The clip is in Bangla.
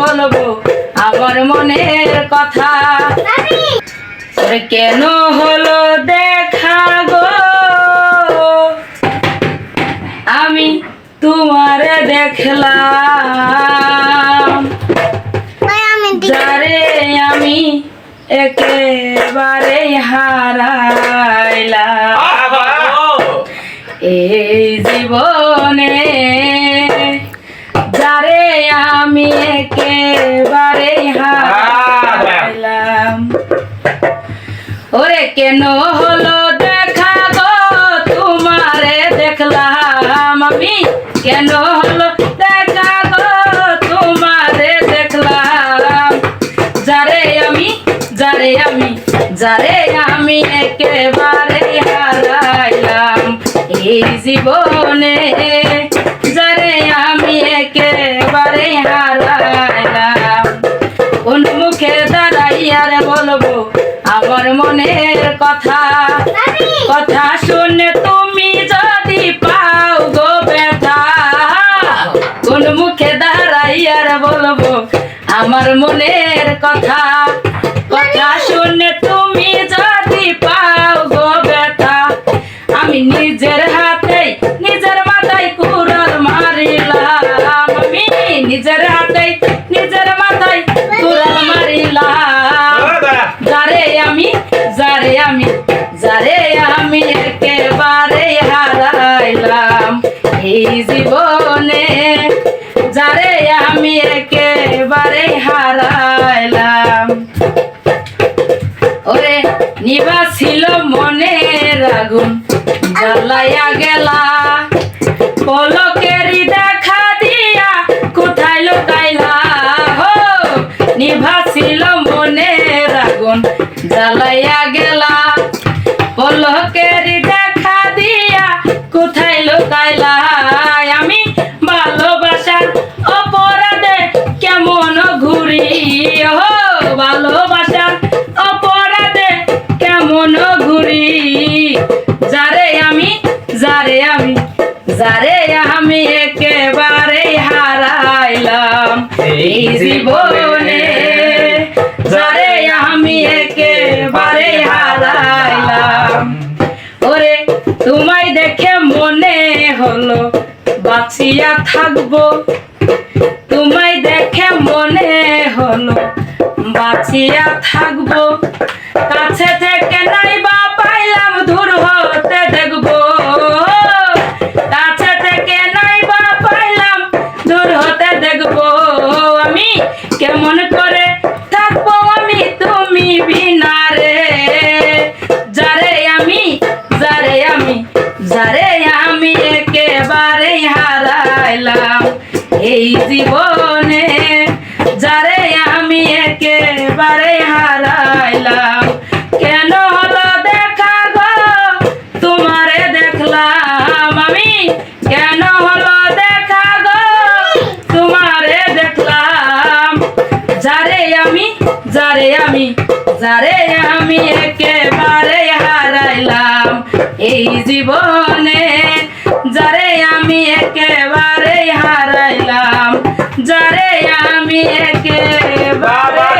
বলব? আমার মনের কথা। ওরে কেন হলো দেখা গো? আমি তোমারে দেখলাম। যারে আমি একেবারে হারাইলাম। এই জীবনে আমি একেবারে হারাইলাম। ওরে, কেন হলো দেখা গো? তোমারে দেখলাম আমি। কেন হলো দেখা গো? তোমারে দেখলাম। যারে আমি যারে আমি যারে আমি একেবারে হারাইলাম। এই জীবনে মনের কথা। কথা শুনে তুমি যদি পাও গো ব্যথা, কোন মুখে দাঁড়াইয়ার বলব আমার মনের কথা। কথা শুনে আমি, যারে আমি যারে আমি একেবারে হারাইলাম এই জীবনে, যারে আমি একেবারে হারাইলাম। ওরে নিবা ছিল মনের আগুন, জ্বালাইয়া গেলা লুকাইলা আমি ভালোবাসার অপরাধে কেমন ঘুরি? হো ভালোবাসার অপরাধে কেমন ঘুরি? যারে আমি যারে আমি যারে আমি একেবারে হারাইলাম। এই জীবনে হলো, বাঁচিয়া থাকব। তোমায় দেখে মনে হলো, বাঁচিয়া থাকব। কাছে থেকে নাই বা পাইলাম দূর হতে দেখব। কাছে থেকে নাই বা পাইলাম দূর হতে দেখব। আমি জীবনে, যারে আমি একেবারে হারাইলাম। কেন হলো দেখা গো? তোমারে দেখলাম আমি। কেন হলো দেখা গো? তোমারে দেখলাম। যারে আমি যারে আমি যারে আমি একেবারে হারাইলাম। এই জীবনে, যারে আমি একেবারে যারে আমি একেবারে